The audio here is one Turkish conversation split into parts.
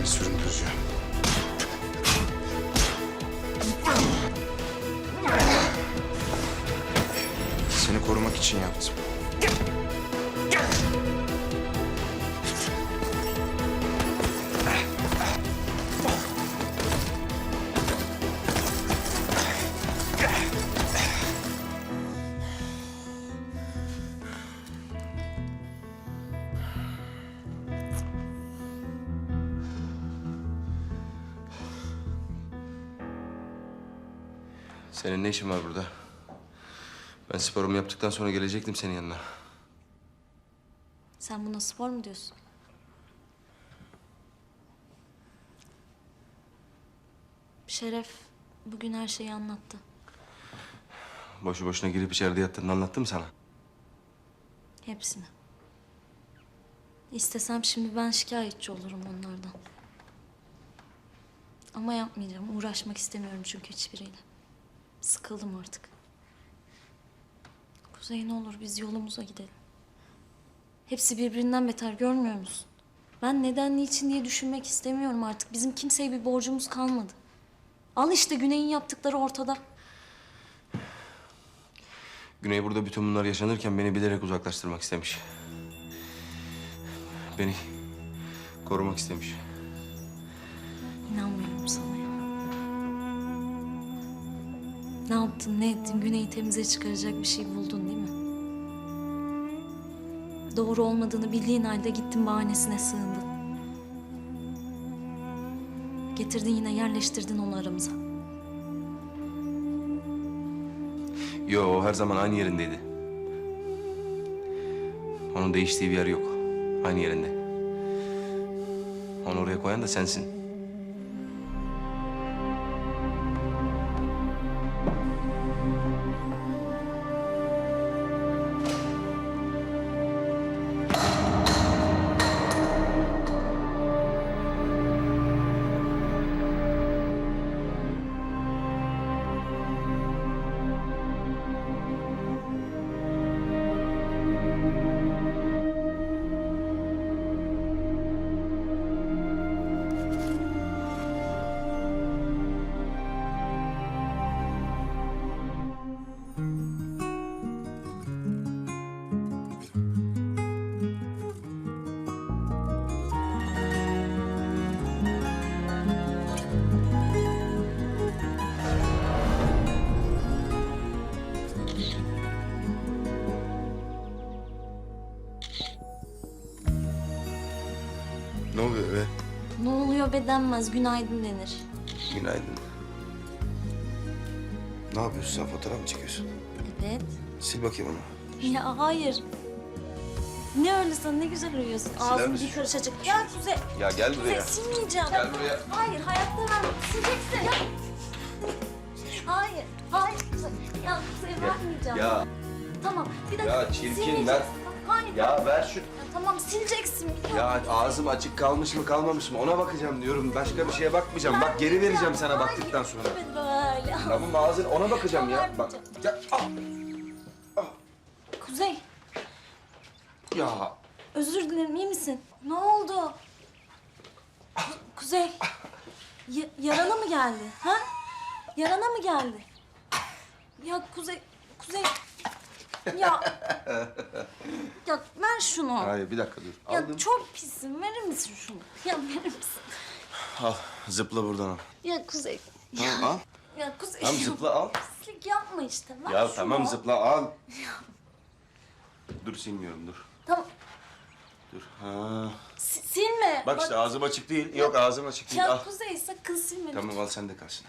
It's sürgün Senin ne işin var burada? Ben sporumu yaptıktan sonra gelecektim senin yanına. Sen buna spor mu diyorsun? Şeref bugün her şeyi anlattı. Boşu boşuna girip içeride yattığını anlattım sana. Hepsini. İstesem şimdi ben şikayetçi olurum onlardan. Ama yapmayacağım. Uğraşmak istemiyorum çünkü hiçbiriyle. Sıkıldım artık. Kuzey ne olur biz yolumuza gidelim. Hepsi birbirinden beter görmüyor musun? Ben neden niçin diye düşünmek istemiyorum artık. Bizim kimseye bir borcumuz kalmadı. Al işte Güney'in yaptıkları ortada. Güney burada bütün bunlar yaşanırken beni bilerek uzaklaştırmak istemiş. Beni korumak istemiş. Ne yaptın, ne ettin? Güney'i temize çıkaracak bir şey buldun değil mi? Doğru olmadığını bildiğin halde gittin bahanesine sığındın. Getirdin yine yerleştirdin onu aramıza. Yo, o her zaman aynı yerindeydi. Onun değiştiği bir yer yok. Aynı yerinde. Onu oraya koyan da sensin. Oluyor be? Ne oluyor be denmez, günaydın denir. Günaydın. Ne yapıyorsun sen? Fotoğraf mı çekiyorsun? Evet. Sil bakayım onu. Ya hayır. Ne öyle sen ne güzel uyuyorsun. Ağzın misin? bir karış açık. Gel Kuzey. Ya gel Kuzey buraya. silmeyeceğim. Gel buraya. Hayır hayatta vermem. Sileceksin. Ya. Hayır. Hayır Kuzey. Ya Kuzey vermeyeceğim. Ya, Tamam bir dakika. Ya çirkin, Silmeyeceksin. Hayır. ya ver şu... Ya tamam sileceksin. biliyorum. Ya ağzım açık kalmış mı kalmamış mı ona bakacağım diyorum. Başka bir şeye bakmayacağım. Bak geri vereceğim sana Hayır, baktıktan sonra. evet, Böyle. Tamam ağzın ona bakacağım ya. Bak. Ya, ah. Kuzey ya. özür dilerim iyi misin? Ne oldu? Ku- Kuzey. Ya- yarana mı geldi? Ha? Yarana mı geldi? Ya Kuzey, Kuzey. Ya. ya ver şunu. Hayır bir dakika dur. Ya Aldım. çok pisin. Verir misin şunu? Ya verir misin? Al zıpla buradan al. Ya Kuzey. Tamam al. Ya Kuzey. Tamam zıpla al. Pislik yapma işte. Ver Ya şunu. tamam zıpla al. Dur silmiyorum dur. Tamam. Dur. Ha. si- silme. Bak işte ağzım açık değil. Yok ağzım açık değil. Ya Al. Kuzey sakın silme. Tamam al sen de kalsın.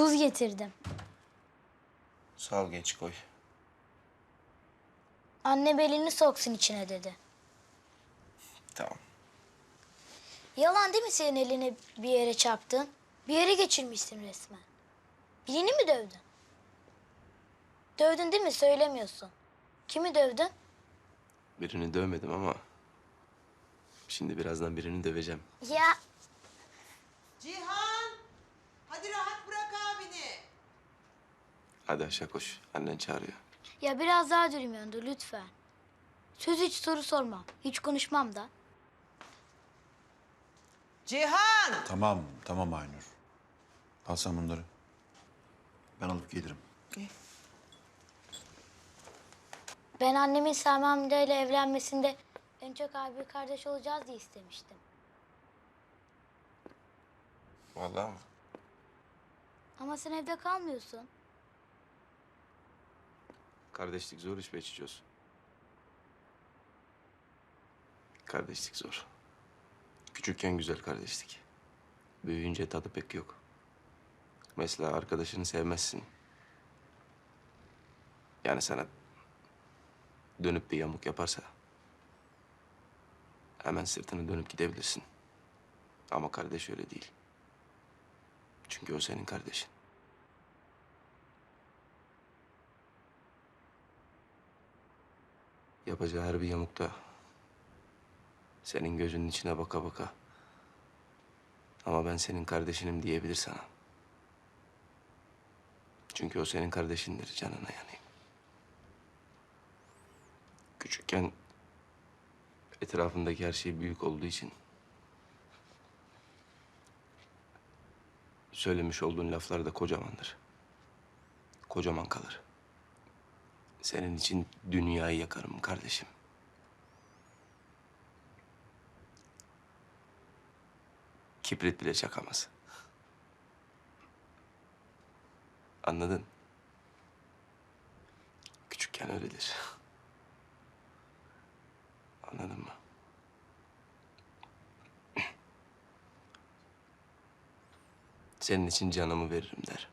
Buz getirdim. Sağ ol genç koy. Anne belini soksun içine dedi. Tamam. Yalan değil mi senin elini bir yere çarptın? Bir yere geçirmişsin resmen. Birini mi dövdün? Dövdün değil mi? Söylemiyorsun. Kimi dövdün? Birini dövmedim ama... Şimdi birazdan birini döveceğim. Ya Cihan! Hadi rahat. Hadi aşağı koş. Annen çağırıyor. ya biraz daha dürüm yandı lütfen. Söz hiç soru sormam. Hiç konuşmam da. Cihan! Tamam, tamam Aynur. Al sen bunları. Ben alıp gelirim. Ben annemin Sami amca ile evlenmesinde en çok abi kardeş olacağız diye istemiştim. Vallahi mı? Ama sen evde kalmıyorsun. Kardeşlik zor iş be Çiçoz. Kardeşlik zor. Küçükken güzel kardeşlik. Büyüyünce tadı pek yok. Mesela arkadaşını sevmezsin. Yani sana dönüp bir yamuk yaparsa hemen sırtını dönüp gidebilirsin. Ama kardeş öyle değil. Çünkü o senin kardeşin. Yapacağı her bir yamukta senin gözünün içine baka baka ama ben senin kardeşinim diyebilir sana. Çünkü o senin kardeşindir canına yanayım. Küçükken etrafındaki her şey büyük olduğu için söylemiş olduğun laflar da kocamandır. Kocaman kalır. Senin için dünyayı yakarım kardeşim. Kibrit bile çakamaz. Anladın? Küçükken öyledir. Anladın mı? Senin için canımı veririm der.